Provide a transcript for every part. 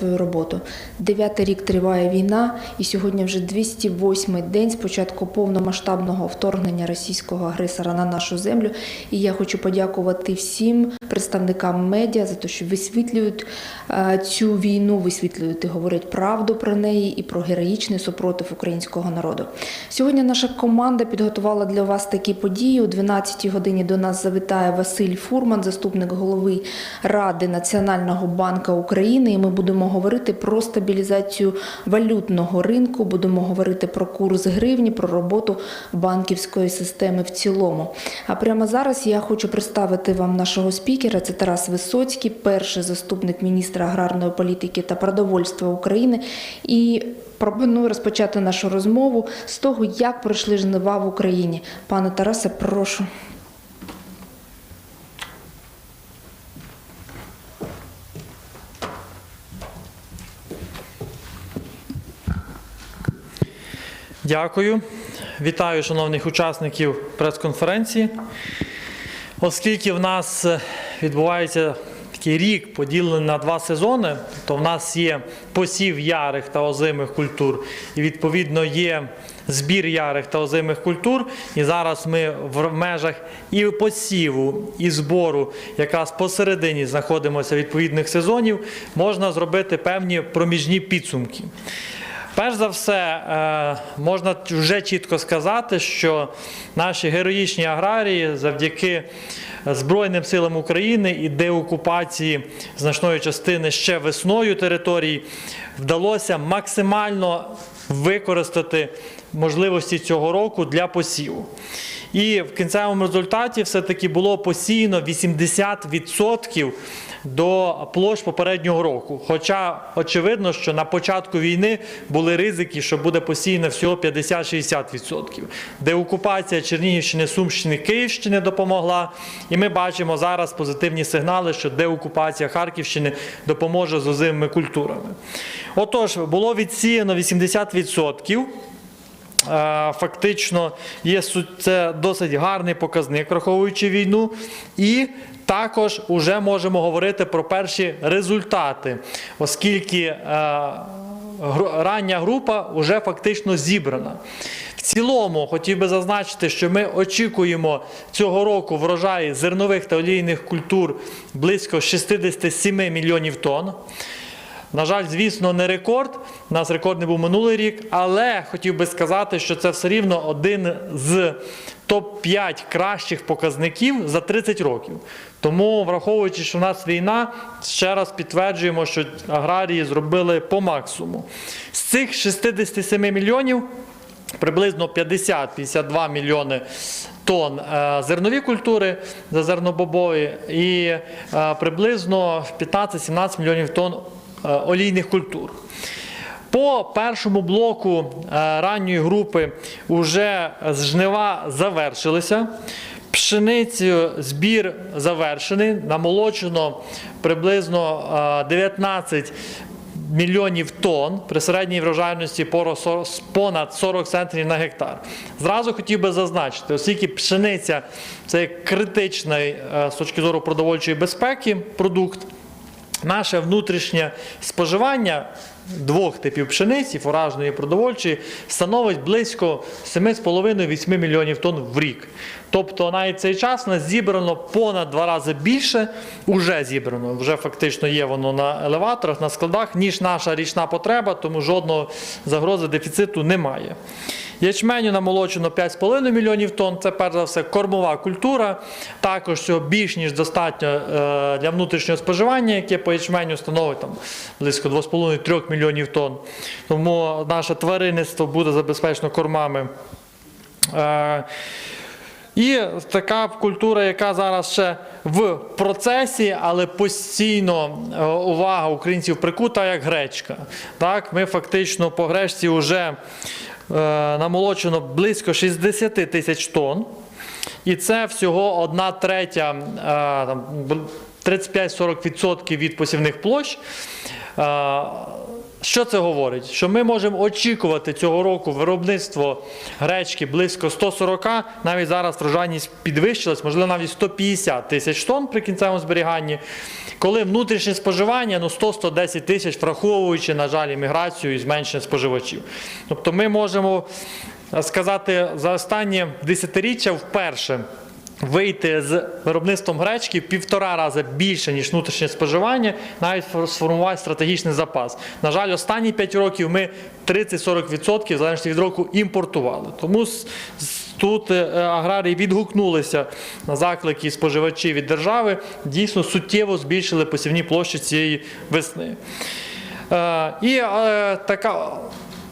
свою роботу. Дев'ятий рік триває війна, і сьогодні вже 208-й день з початку повномасштабного вторгнення російського агресора на нашу землю. І я хочу подякувати всім представникам медіа за те, що висвітлюють е, цю війну, висвітлюють і говорять правду про неї і про героїчний супротив українського народу. Сьогодні наша команда підготувала для вас такі події. О 12 годині до нас завітає Василь Фурман, заступник голови Ради Національного банку України. І ми будемо говорити про стабілізацію валютного ринку, будемо говорити про курс гривні, про роботу банківської системи в цілому. А прямо зараз я хочу представити вам нашого спікера. Це Тарас Висоцький, перший заступник міністра аграрної політики та продовольства України. І пропоную розпочати нашу розмову з того, як пройшли жнива в Україні. Пане Тарасе, прошу. Дякую. Вітаю шановних учасників прес-конференції. Оскільки в нас е, відбувається такий рік поділений на два сезони, то в нас є посів ярих та озимих культур, і відповідно є збір ярих та озимих культур. І зараз ми в межах і посіву, і збору, якраз посередині знаходимося відповідних сезонів, можна зробити певні проміжні підсумки. Перш за все, е, можна вже чітко сказати, що наші героїчні аграрії завдяки Збройним силам України і деокупації значної частини ще весною територій вдалося максимально використати можливості цього року для посіву. І в кінцевому результаті все-таки було посіяно 80% до площ попереднього року. Хоча очевидно, що на початку війни були ризики, що буде посіяно всього 50-60%. Деокупація Чернігівщини, Сумщини, Київщини допомогла. І ми бачимо зараз позитивні сигнали, що деокупація Харківщини допоможе з озимими культурами. Отож, було відсіяно 80%. Е, Фактично є це досить гарний показник, враховуючи війну, і також вже можемо говорити про перші результати, оскільки е, рання група вже фактично зібрана. В цілому хотів би зазначити, що ми очікуємо цього року врожаї зернових та олійних культур близько 67 мільйонів тонн. На жаль, звісно, не рекорд. У нас рекорд не був минулий рік, але хотів би сказати, що це все рівно один з топ-5 кращих показників за 30 років. Тому, враховуючи, що в нас війна, ще раз підтверджуємо, що аграрії зробили по максимуму. З цих 67 мільйонів приблизно 50-52 мільйони тонн е, зернові культури за зернобобові і е, приблизно 15-17 мільйонів тонн олійних культур. По першому блоку е, ранньої групи вже жнива завершилися. Пшеницю збір завершений, намолочено приблизно е, 19 мільйонів тонн при середній врожайності понад 40 центрів на гектар. Зразу хотів би зазначити, оскільки пшениця це критичний е, з точки зору продовольчої безпеки продукт. Наше внутрішнє споживання двох типів пшениці, фуражної і продовольчої, становить близько 7,5-8 мільйонів тонн в рік. Тобто навіть цей час у нас зібрано понад два рази більше, уже зібрано, вже фактично є воно на елеваторах, на складах, ніж наша річна потреба, тому жодного загрози дефіциту немає. Ячменю намолочено 5,5 мільйонів тонн. Це перш за все кормова культура. Також цього більш ніж достатньо е, для внутрішнього споживання, яке по ячменю становить там близько 2,5-3 мільйонів тонн. Тому наше тваринництво буде забезпечено кормами. Е, і така культура, яка зараз ще в процесі, але постійно е, увага українців прикута, як гречка. Так, ми фактично по гречці вже намолочено близько 60 тисяч тонн. І це всього одна третя, е, 35-40% від посівних площ. Що це говорить? Що ми можемо очікувати цього року виробництво гречки близько 140, навіть зараз врожайність підвищилась, можливо, навіть 150 тисяч тонн при кінцевому зберіганні. Коли внутрішнє споживання ну 100-110 тисяч, враховуючи, на жаль, імміграцію і зменшення споживачів. Тобто ми можемо е, сказати за останні десятиріччя вперше вийти з виробництвом гречки в півтора рази більше, ніж внутрішнє споживання, навіть сформувати стратегічний запас. На жаль, останні 5 років ми 30-40% в залежності від року імпортували. Тому тут е, аграрії відгукнулися на заклики споживачів від держави, дійсно суттєво збільшили посівні площі цієї весни. Е, І е,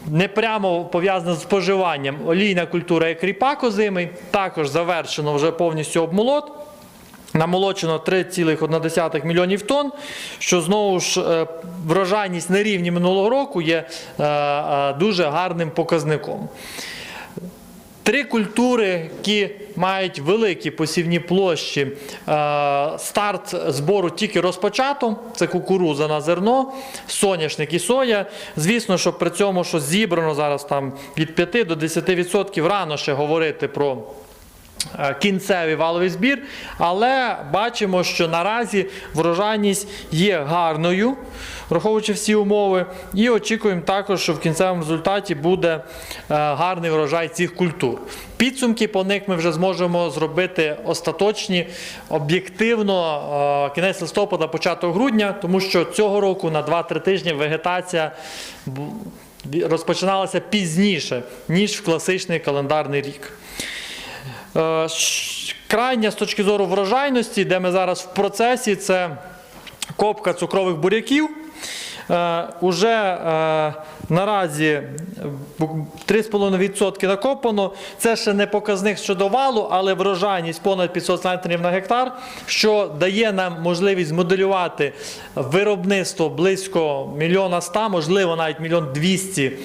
така непрямо пов'язана з споживанням олійна культура як ріпак озимий, також завершено вже повністю обмолот. Намолочено 3,1 мільйонів тонн, що знову ж е, врожайність на рівні минулого року є е, е, дуже гарним показником. Три культури, які мають великі посівні площі. Е, Старт збору тільки розпочато. Це кукуруза на зерно, соняшник і соя. Звісно, що при цьому, що зібрано зараз там від 5 до 10% рано ще говорити про. Е, Кінцевий валовий збір, але бачимо, що наразі врожайність є гарною, враховуючи всі умови, і очікуємо також, що в кінцевому результаті буде е, гарний врожай цих культур. Підсумки по них ми вже зможемо зробити остаточні об'єктивно е, кінець листопада, початок грудня, тому що цього року на 2-3 тижні вегетація розпочиналася пізніше, ніж в класичний календарний рік. Е, Крайня з точки зору врожайності, де ми зараз в процесі, це копка цукрових буряків. Е, уже е, наразі 3,5% накопано. Це ще не показник щодо валу, але врожайність понад 500 центнерів на гектар, що дає нам можливість змоделювати виробництво близько мільйона 100, можливо, навіть мільйон 200 е,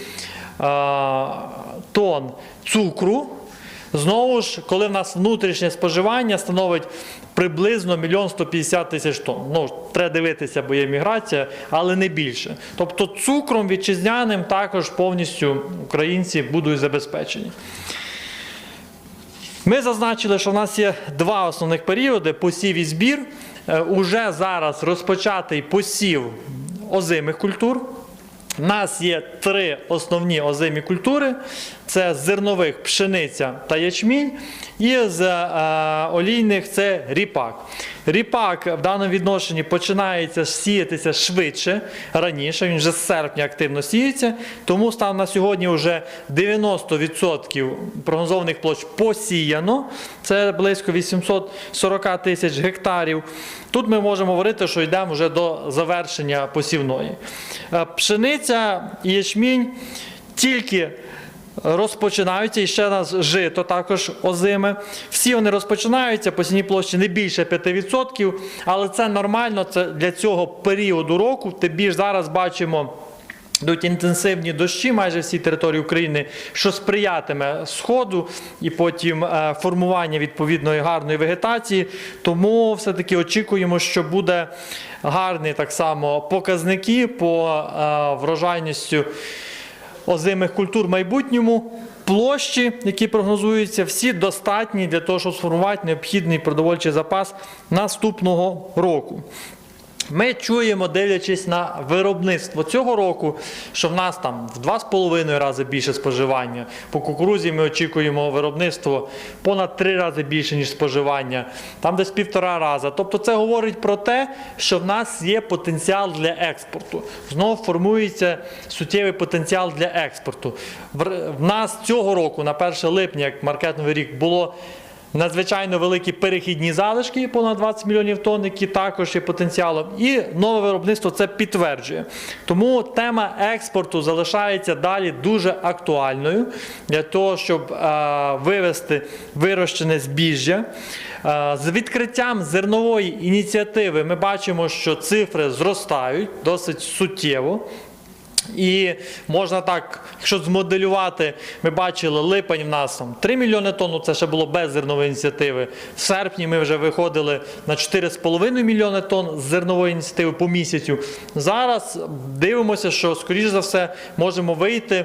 тонн цукру. Знову ж, коли в нас внутрішнє споживання становить приблизно 1 150 тисяч тонн. Ну, треба дивитися, бо є міграція, але не більше. Тобто цукром вітчизняним також повністю українці будуть забезпечені. Ми зазначили, що в нас є два основних періоди: посів і збір. Е, Уже зараз розпочатий посів озимих культур. У нас є три основні озимі культури: це з зернових пшениця та ячмінь, і з е, олійних це ріпак. Ріпак в даному відношенні починається сіятися швидше раніше. Він вже з серпня активно сіється. Тому стан на сьогодні вже 90% прогнозованих площ посіяно. Це близько 840 тисяч гектарів. Тут ми можемо говорити, що йдемо вже до завершення посівної. Е, Пшениця і ячмінь тільки розпочинаються і ще раз жито також озиме. Всі вони розпочинаються, по посівні площі не більше 5%, але це нормально це для цього періоду року. Тим більш зараз бачимо. Йдуть інтенсивні дощі майже всій території України, що сприятиме сходу і потім е, формування відповідної гарної вегетації. Тому все-таки очікуємо, що буде гарні так само показники по е, врожайністю озимих культур в майбутньому. Площі, які прогнозуються, всі достатні для того, щоб сформувати необхідний продовольчий запас наступного року. Ми чуємо, дивлячись на виробництво цього року, що в нас там в 2,5 рази більше споживання. По кукурузі ми очікуємо виробництво понад 3 рази більше, ніж споживання, там десь півтора рази. Тобто це говорить про те, що в нас є потенціал для експорту. Знову формується суттєвий потенціал для експорту. В нас цього року, на 1 липня, як маркетний рік, було Надзвичайно великі перехідні залишки, понад 20 мільйонів тонн, які також є потенціалом. І нове виробництво це підтверджує. Тому тема експорту залишається далі дуже актуальною для того, щоб е, вивести вирощене збіжжя. Е, з відкриттям зернової ініціативи ми бачимо, що цифри зростають досить суттєво. І можна так, якщо змоделювати, ми бачили липень в нас там 3 мільйони тонн, ну, це ще було без зернової ініціативи. В серпні ми вже виходили на 4,5 мільйони тонн з зернової ініціативи по місяцю. Зараз дивимося, що скоріш за все можемо вийти.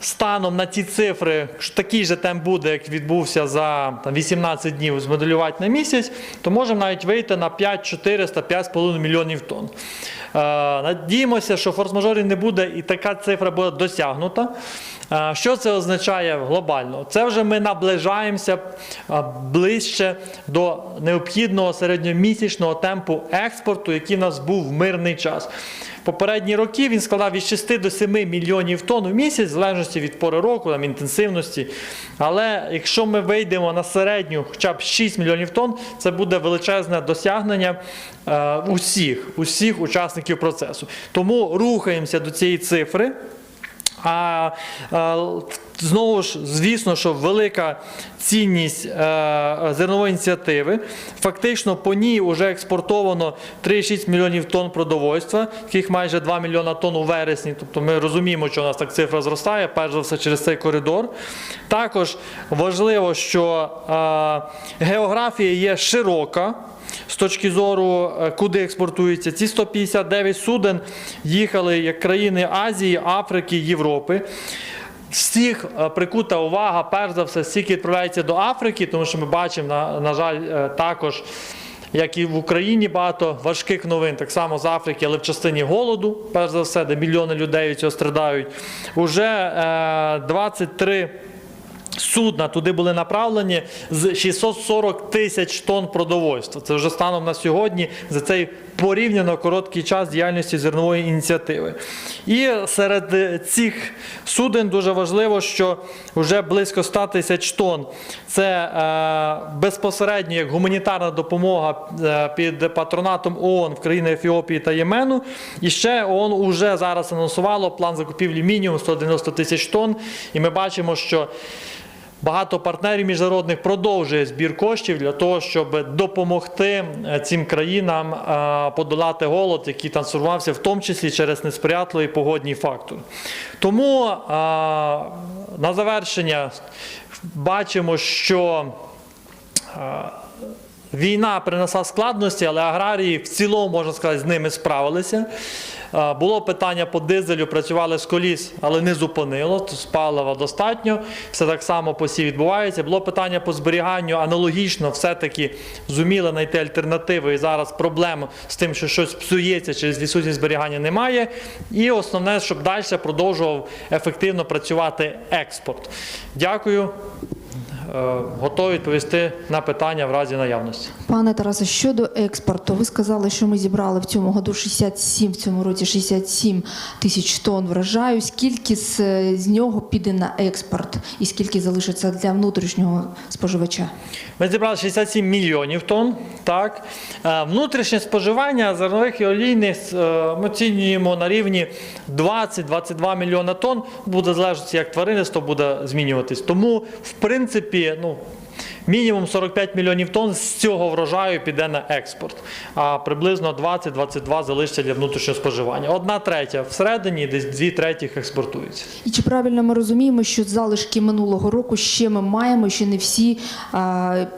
Станом на ті цифри, що такий же темп буде, як відбувся за там, 18 днів, змоделювати на місяць, то можемо навіть вийти на 5400 5,5 мільйонів тонн. Надіємося, що форс-мажорів не буде і така цифра буде досягнута. Що це означає глобально? Це вже ми наближаємося ближче до необхідного середньомісячного темпу експорту, який в нас був в мирний час. Попередні роки він складав від 6 до 7 мільйонів тонн у місяць, в залежності від пори року, там, інтенсивності. Але якщо ми вийдемо на середню хоча б 6 мільйонів тонн, це буде величезне досягнення е, усіх, усіх учасників процесу. Тому рухаємося до цієї цифри. А знову ж, звісно, що велика цінність е, зернової ініціативи. Фактично по ній вже експортовано 3,6 мільйонів тонн продовольства, яких майже 2 мільйона тонн у вересні. Тобто ми розуміємо, що у нас так цифра зростає, перш за все через цей коридор. Також важливо, що е, географія є широка. З точки зору, е, куди експортується, ці 159 суден їхали як країни Азії, Африки, Європи. Всіх е, прикута увага, перш за все, стільки відправляється до Африки, тому що ми бачимо, на, на жаль, е, також, як і в Україні, багато важких новин, так само з Африки, але в частині голоду, перш за все, де мільйони людей від цього страдають. Уже е, 23 судна туди були направлені з 640 тисяч тонн продовольства. Це вже станом на сьогодні за цей порівняно короткий час діяльності зернової ініціативи. І серед е, цих суден дуже важливо, що вже близько 100 тисяч тонн це е, безпосередньо як гуманітарна допомога е, під патронатом ООН в країни Ефіопії та Ємену. І ще ООН уже зараз анонсувало план закупівлі мінімум 190 тисяч тонн. І ми бачимо, що Багато партнерів міжнародних продовжує збір коштів для того, щоб допомогти е, цим країнам е, подолати голод, який трансформувався в тому числі через несприятливий погодній фактор. Тому е, на завершення бачимо, що Війна принесла складності, але аграрії в цілому, можна сказати, з ними справилися. Було питання по дизелю, працювали з коліс, але не зупинило. то З палива достатньо. Все так само по сі відбувається. Було питання по зберіганню, аналогічно, все-таки зуміли знайти альтернативи. І зараз проблем з тим, що щось псується через відсутність зберігання немає. І основне, щоб далі продовжував ефективно працювати експорт. Дякую. Е, Готові відповісти на питання в разі наявності. Пане Тарасе, щодо експорту, ви сказали, що ми зібрали в цьому году 67, в цьому році 67 тисяч тонн врожаю. Скільки з, з нього піде на експорт і скільки залишиться для внутрішнього споживача? Ми зібрали 67 мільйонів тонн. Так. Е, Внутрішнє споживання зернових і олійних е, ми оцінюємо на рівні 20-22 мільйона тонн. Буде залежати, як тваринництво буде змінюватись. Тому, в принципі, ну. Мінімум 45 мільйонів тонн з цього врожаю піде на експорт, а приблизно 20-22 залишиться для внутрішнього споживання. Одна третя всередині, десь дві третіх експортується. І чи правильно ми розуміємо, що залишки минулого року ще ми маємо, що не всі,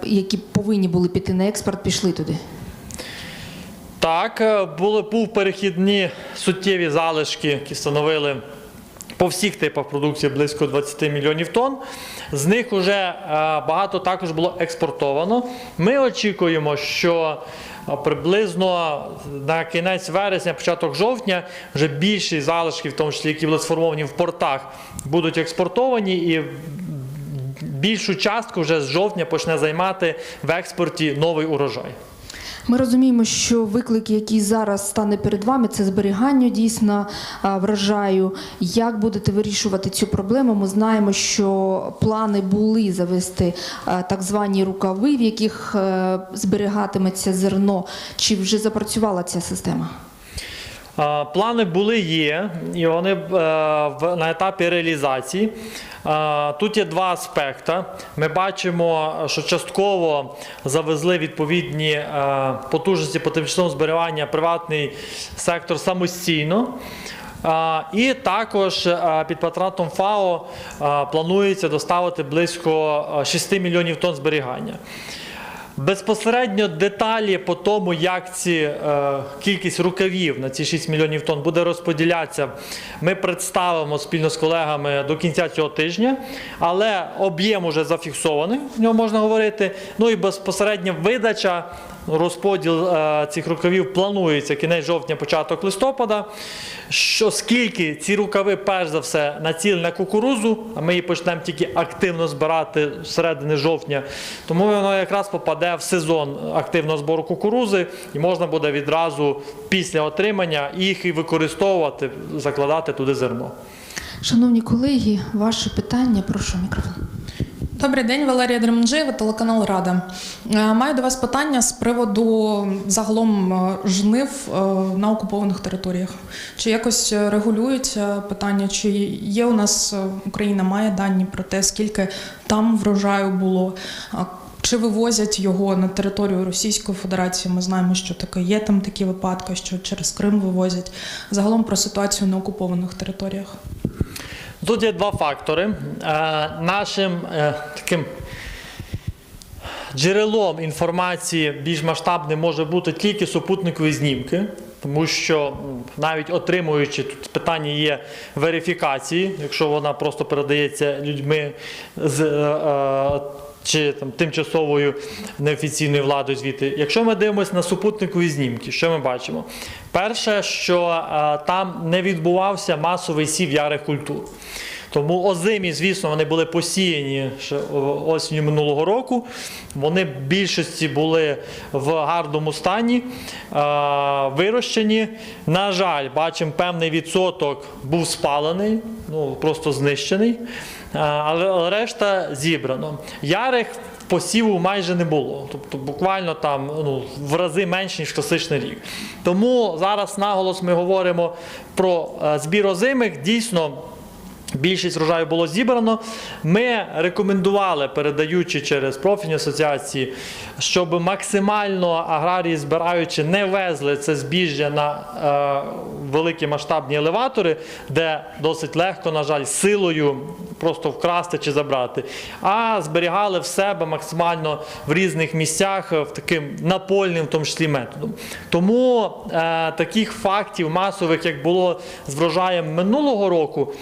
які повинні були піти на експорт, пішли туди? Так, е, були був перехідні суттєві залишки, які становили по всіх типах продукції близько 20 мільйонів тонн. З них вже е, багато також було експортовано. Ми очікуємо, що е, приблизно на кінець вересня, початок жовтня, вже більші залишки, в тому числі які були сформовані в портах, будуть експортовані і більшу частку вже з жовтня почне займати в експорті новий урожай. Ми розуміємо, що виклик, який зараз стане перед вами, це зберігання дійсно врожаю. Як будете вирішувати цю проблему? Ми знаємо, що плани були завести так звані рукави, в яких е, зберігатиметься зерно. Чи вже запрацювала ця система? Плани були є, і вони е, на етапі реалізації. Тут є два аспекти. Ми бачимо, що частково завезли відповідні е, потужності по тимчасовому зберігання приватний сектор самостійно. І також під патронатом ФАО планується доставити близько а, 6 мільйонів тонн зберігання. Безпосередньо деталі по тому, як ці е, кількість рукавів на ці 6 мільйонів тонн буде розподілятися, ми представимо спільно з колегами до кінця цього тижня. Але об'єм уже зафіксований, в ньому можна говорити. Ну і безпосередньо видача, розподіл е, цих рукавів планується кінець жовтня, початок листопада. Що скільки ці рукави, перш за все, націлені на кукурузу, а ми її почнемо тільки активно збирати з середини жовтня, тому воно якраз попаде в сезон активного збору кукурузи, і можна буде відразу після отримання їх і використовувати, закладати туди зерно. Шановні колеги, ваше питання, прошу мікрофон. Добрий день, Валерія Дреманджиєва, телеканал Рада. Е, Маю до вас питання з приводу загалом е, жнив е, на окупованих територіях. Чи якось регулюється питання, чи є у нас Україна має дані про те, скільки там врожаю було? Чи вивозять його на територію Російської Федерації? Ми знаємо, що таке є там такі випадки, що через Крим вивозять. Загалом про ситуацію на окупованих територіях. Тут є два фактори. Е, нашим е, таким джерелом інформації більш масштабним може бути тільки супутникові знімки. Тому що навіть отримуючи тут питання є верифікації, якщо вона просто передається людьми з е, чи там тимчасовою неофіційною владою звідти. Якщо ми дивимося на супутникові знімки, що ми бачимо? Перше, що там не відбувався масовий сів ярих культур. Тому озимі, звісно, вони були посіяні ще осінню минулого року. Вони в більшості були в гарному стані, вирощені. На жаль, бачимо, певний відсоток був спалений, ну просто знищений, але решта зібрано. Ярих посіву майже не було, тобто буквально там ну, в рази менше, ніж класичний рік. Тому зараз наголос ми говоримо про е, збір озимих. Дійсно. Більшість врожаю було зібрано. Ми рекомендували, передаючи через профільні асоціації, щоб максимально аграрії, збираючи, не везли це збіжжя на е, великі масштабні елеватори, де досить легко, на жаль, силою просто вкрасти чи забрати, а зберігали в себе максимально в різних місцях е, в таким напольним, в тому числі методом. Тому е, таких фактів масових, як було з врожаєм минулого року,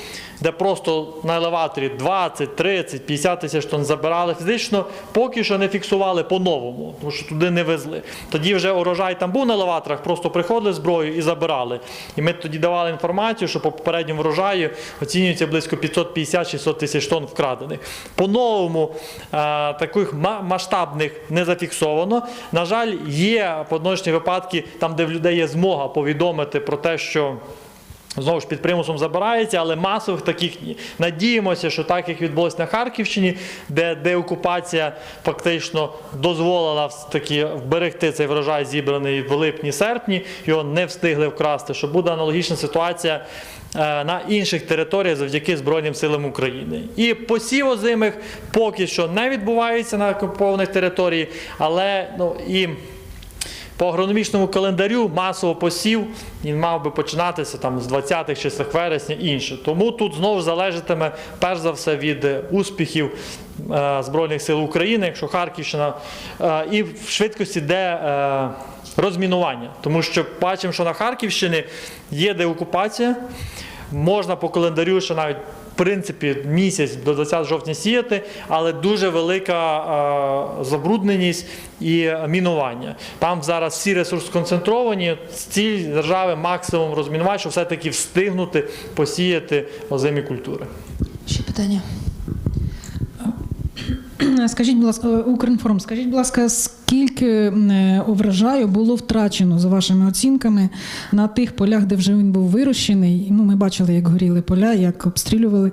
де просто на елеваторі 20, 30, 50 тисяч тонн забирали фізично, поки що не фіксували по-новому, тому що туди не везли. Тоді вже урожай там був на елеваторах, просто приходили зброю і забирали. І ми тоді давали інформацію, що по попередньому врожаю оцінюється близько 550-600 тисяч тонн вкрадених. По-новому е, таких масштабних не зафіксовано. На жаль, є поодиночні випадки, там, де в людей є змога повідомити про те, що. Знову ж під примусом забирається, але масових таких. Надіємося, що так як відбулося на Харківщині, де деокупація фактично дозволила таки вберегти цей врожай, зібраний в липні-серпні, його не встигли вкрасти, що буде аналогічна ситуація е, на інших територіях завдяки Збройним силам України. І посів озимих поки що не відбувається на окупованих територіях, але ну і. По агрономічному календарю масово посів він мав би починатися там з 20-х числах вересня інше. Тому тут знову залежатиме перш за все від е, успіхів е, Збройних сил України, якщо Харківщина, е, і в швидкості де розмінування. Тому що бачимо, що на Харківщині є деокупація, можна по календарю ще навіть. Принципі, місяць до 20 жовтня сіяти, але дуже велика е, забрудненість і мінування. Там зараз всі ресурси сконцентровані. Ціль держави максимум розмінувати, щоб все-таки встигнути посіяти озимі культури. Ще питання. Скажіть, будь ласка, е, Укрінформ, скажіть, будь ласка, скільки е, врожаю було втрачено за вашими оцінками на тих полях, де вже він був вирощений? Ну, ми бачили, як горіли поля, як обстрілювали.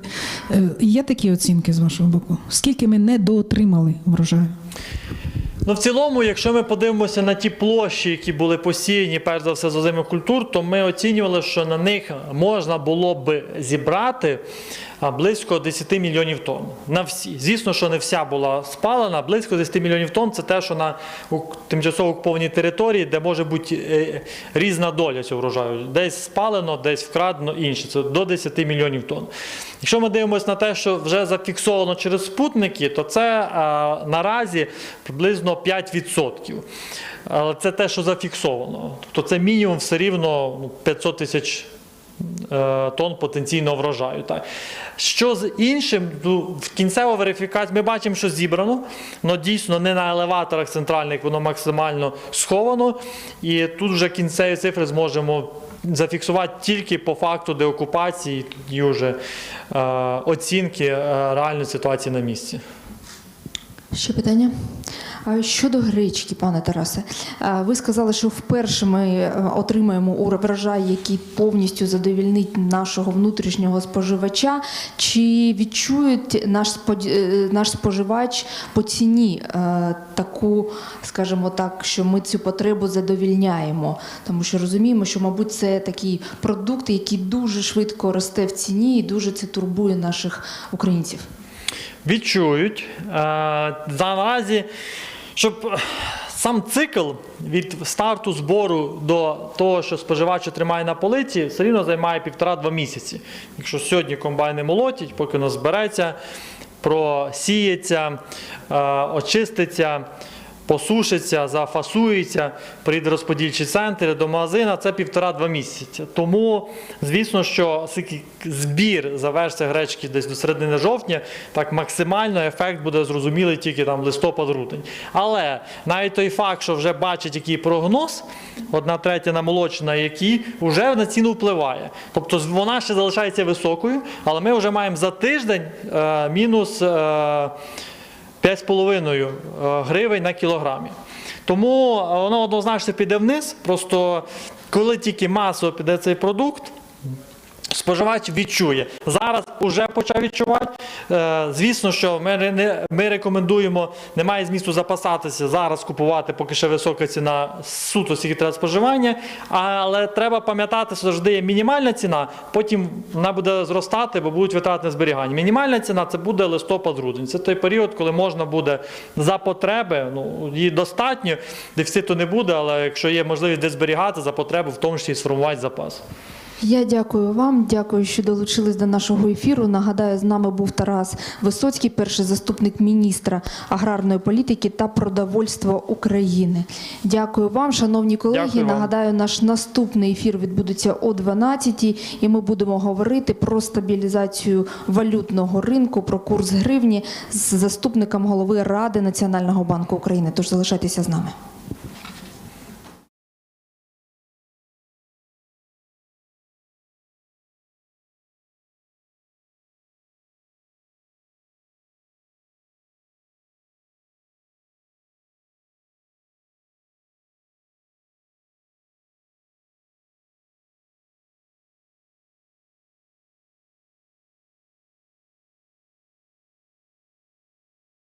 Е, Є такі оцінки з вашого боку? Скільки ми не доотримали врожаю? Ну, в цілому, якщо ми подивимося на ті площі, які були посіяні, перш за все, з озимих культур, то ми оцінювали, що на них можна було б зібрати близько 10 мільйонів тонн. На всі. Звісно, що не вся була спалена, близько 10 мільйонів тонн це те, що на тимчасово окупованій території, де може бути е, різна доля цього врожаю. Десь спалено, десь вкрадено інше. Це до 10 мільйонів тонн. Якщо ми дивимося на те, що вже зафіксовано через спутники, то це наразі приблизно 5%. Але це те, що зафіксовано. Тобто це мінімум все рівно ну, 500 тисяч е, тонн потенційного врожаю. Так. Що з іншим, ну, в кінцеву верифікацію ми бачимо, що зібрано, але дійсно не на елеваторах центральних воно максимально сховано. І тут вже кінцеві цифри зможемо зафіксувати тільки по факту деокупації і вже е, оцінки е, реальної ситуації на місці. Ще питання? Щодо гречки, пане Тарасе, ви сказали, що вперше ми е, отримаємо врожай, який повністю задовільнить нашого внутрішнього споживача. Чи відчують наш е, наш споживач по ціні е, таку, скажімо так, що ми цю потребу задовільняємо? Тому що розуміємо, що, мабуть, це такий продукт, який дуже швидко росте в ціні і дуже це турбує наших українців. відчують. Наразі, щоб е, сам цикл від старту збору до того, що споживач отримає на полиці, все рівно займає півтора-два місяці. Якщо сьогодні комбайни молотять, поки воно збереться, просіється, е, очиститься. Посушиться, зафасується, прийде розподільчий центр до магазина, це півтора-два місяці. Тому, звісно, що збір завершиться гречки десь до середини жовтня, так максимально ефект буде зрозумілий тільки там листопад-грудень. Але навіть той факт, що вже бачить, який прогноз, одна третя намолочена, який вже на ціну впливає. Тобто вона ще залишається високою, але ми вже маємо за тиждень е, мінус. Е, 5,5 е, гривень на кілограмі. Тому е, воно однозначно піде вниз. Просто коли тільки масово піде цей продукт, споживач відчує. Зараз вже почав відчувати. Е, Звісно, що ми, рекомендуємо, немає змісту запасатися зараз, купувати, поки ще висока ціна суто, скільки треба споживання. Але треба пам'ятати, що завжди є мінімальна ціна, потім вона буде зростати, бо будуть витрати на зберігання. Мінімальна ціна це буде листопад-грудень. Це той період, коли можна буде за потреби, ну її достатньо, дефіциту не буде, але якщо є можливість десь зберігати за потреби, в тому числі і сформувати запас. Я дякую вам, дякую, що долучились до нашого ефіру. Нагадаю, з нами був Тарас Висоцький, перший заступник міністра аграрної політики та продовольства України. Дякую вам, шановні колеги. Дякую вам. Нагадаю, наш наступний ефір відбудеться о 12 і ми будемо говорити про стабілізацію валютного ринку, про курс гривні з заступником голови Ради Національного банку України. Тож залишайтеся з нами.